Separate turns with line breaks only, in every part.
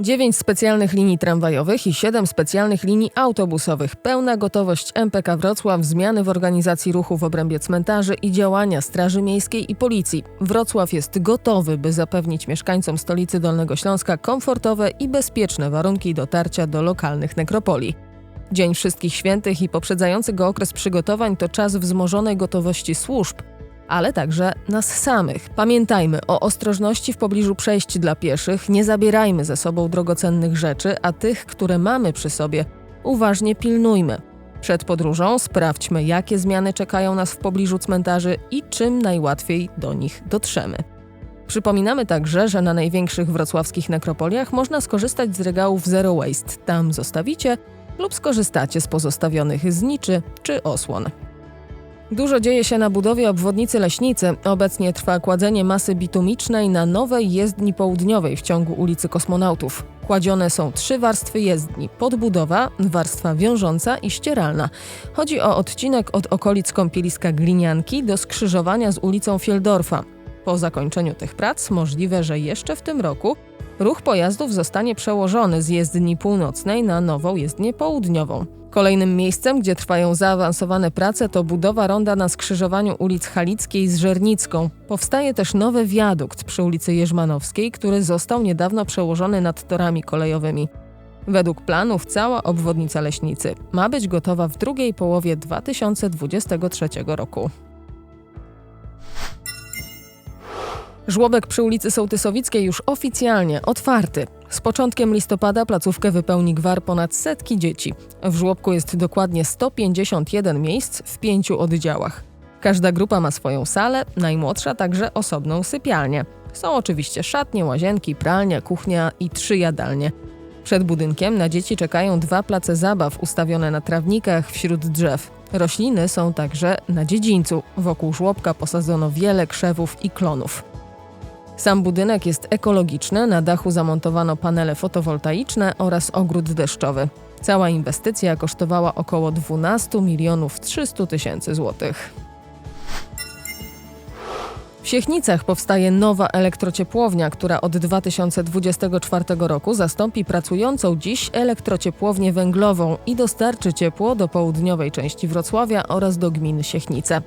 9 specjalnych linii tramwajowych i 7 specjalnych linii autobusowych. Pełna gotowość MPK Wrocław, zmiany w organizacji ruchu w obrębie cmentarzy i działania Straży Miejskiej i Policji. Wrocław jest gotowy, by zapewnić mieszkańcom stolicy Dolnego Śląska komfortowe i bezpieczne warunki dotarcia do lokalnych nekropolii. Dzień Wszystkich Świętych i poprzedzający go okres przygotowań to czas wzmożonej gotowości służb, ale także nas samych. Pamiętajmy o ostrożności w pobliżu przejść dla pieszych, nie zabierajmy ze sobą drogocennych rzeczy, a tych, które mamy przy sobie, uważnie pilnujmy. Przed podróżą sprawdźmy, jakie zmiany czekają nas w pobliżu cmentarzy i czym najłatwiej do nich dotrzemy. Przypominamy także, że na największych wrocławskich nekropoliach można skorzystać z regałów Zero Waste. Tam zostawicie lub skorzystacie z pozostawionych zniczy czy osłon. Dużo dzieje się na budowie obwodnicy Leśnicy. Obecnie trwa kładzenie masy bitumicznej na nowej jezdni południowej w ciągu ulicy Kosmonautów. Kładzione są trzy warstwy jezdni: podbudowa, warstwa wiążąca i ścieralna. Chodzi o odcinek od okolic kąpieliska Glinianki do skrzyżowania z ulicą Fieldorfa. Po zakończeniu tych prac możliwe, że jeszcze w tym roku ruch pojazdów zostanie przełożony z jezdni północnej na nową jezdnię południową. Kolejnym miejscem, gdzie trwają zaawansowane prace, to budowa ronda na skrzyżowaniu ulic Halickiej z Żernicką. Powstaje też nowy wiadukt przy ulicy Jerzmanowskiej, który został niedawno przełożony nad torami kolejowymi. Według planów cała obwodnica Leśnicy ma być gotowa w drugiej połowie 2023 roku. Żłobek przy ulicy Sołtysowickiej już oficjalnie otwarty. Z początkiem listopada placówkę wypełni gwar ponad setki dzieci. W żłobku jest dokładnie 151 miejsc w pięciu oddziałach. Każda grupa ma swoją salę, najmłodsza także osobną sypialnię. Są oczywiście szatnie, łazienki, pralnia, kuchnia i trzy jadalnie. Przed budynkiem na dzieci czekają dwa place zabaw ustawione na trawnikach wśród drzew. Rośliny są także na dziedzińcu. Wokół żłobka posadzono wiele krzewów i klonów. Sam budynek jest ekologiczny, na dachu zamontowano panele fotowoltaiczne oraz ogród deszczowy. Cała inwestycja kosztowała około 12 milionów 300 tysięcy złotych. Siechnicach powstaje nowa elektrociepłownia, która od 2024 roku zastąpi pracującą dziś elektrociepłownię węglową i dostarczy ciepło do południowej części Wrocławia oraz do gmin Siechnice.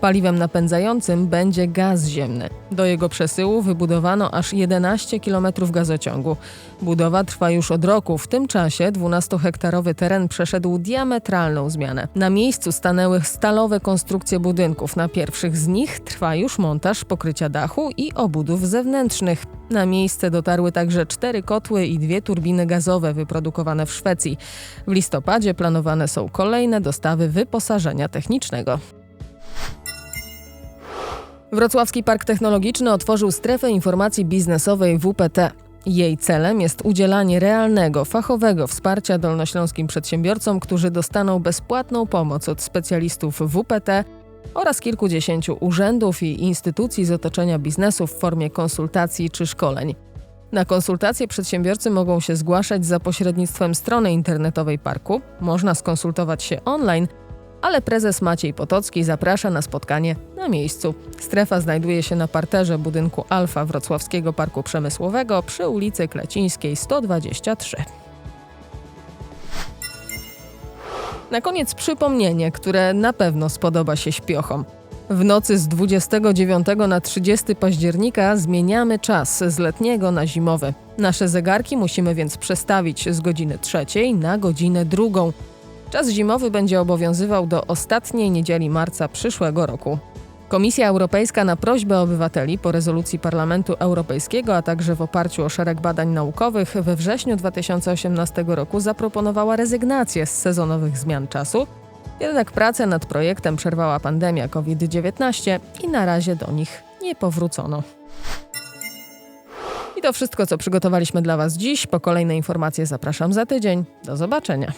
Paliwem napędzającym będzie gaz ziemny. Do jego przesyłu wybudowano aż 11 km gazociągu. Budowa trwa już od roku. W tym czasie 12-hektarowy teren przeszedł diametralną zmianę. Na miejscu stanęły stalowe konstrukcje budynków. Na pierwszych z nich trwa już montaż pokrycia dachu i obudów zewnętrznych. Na miejsce dotarły także cztery kotły i dwie turbiny gazowe wyprodukowane w Szwecji. W listopadzie planowane są kolejne dostawy wyposażenia technicznego. Wrocławski Park Technologiczny otworzył strefę informacji biznesowej WPT. Jej celem jest udzielanie realnego, fachowego wsparcia dolnośląskim przedsiębiorcom, którzy dostaną bezpłatną pomoc od specjalistów WPT oraz kilkudziesięciu urzędów i instytucji z otoczenia biznesu w formie konsultacji czy szkoleń. Na konsultacje przedsiębiorcy mogą się zgłaszać za pośrednictwem strony internetowej parku, można skonsultować się online, ale prezes Maciej Potocki zaprasza na spotkanie na miejscu. Strefa znajduje się na parterze budynku Alfa Wrocławskiego Parku Przemysłowego przy ulicy Klecińskiej 123. Na koniec przypomnienie, które na pewno spodoba się śpiochom. W nocy z 29 na 30 października zmieniamy czas z letniego na zimowy. Nasze zegarki musimy więc przestawić z godziny trzeciej na godzinę drugą. Czas zimowy będzie obowiązywał do ostatniej niedzieli marca przyszłego roku. Komisja Europejska na prośbę obywateli po rezolucji Parlamentu Europejskiego, a także w oparciu o szereg badań naukowych we wrześniu 2018 roku zaproponowała rezygnację z sezonowych zmian czasu. Jednak pracę nad projektem przerwała pandemia COVID-19 i na razie do nich nie powrócono. I to wszystko, co przygotowaliśmy dla Was dziś. Po kolejne informacje zapraszam za tydzień. Do zobaczenia.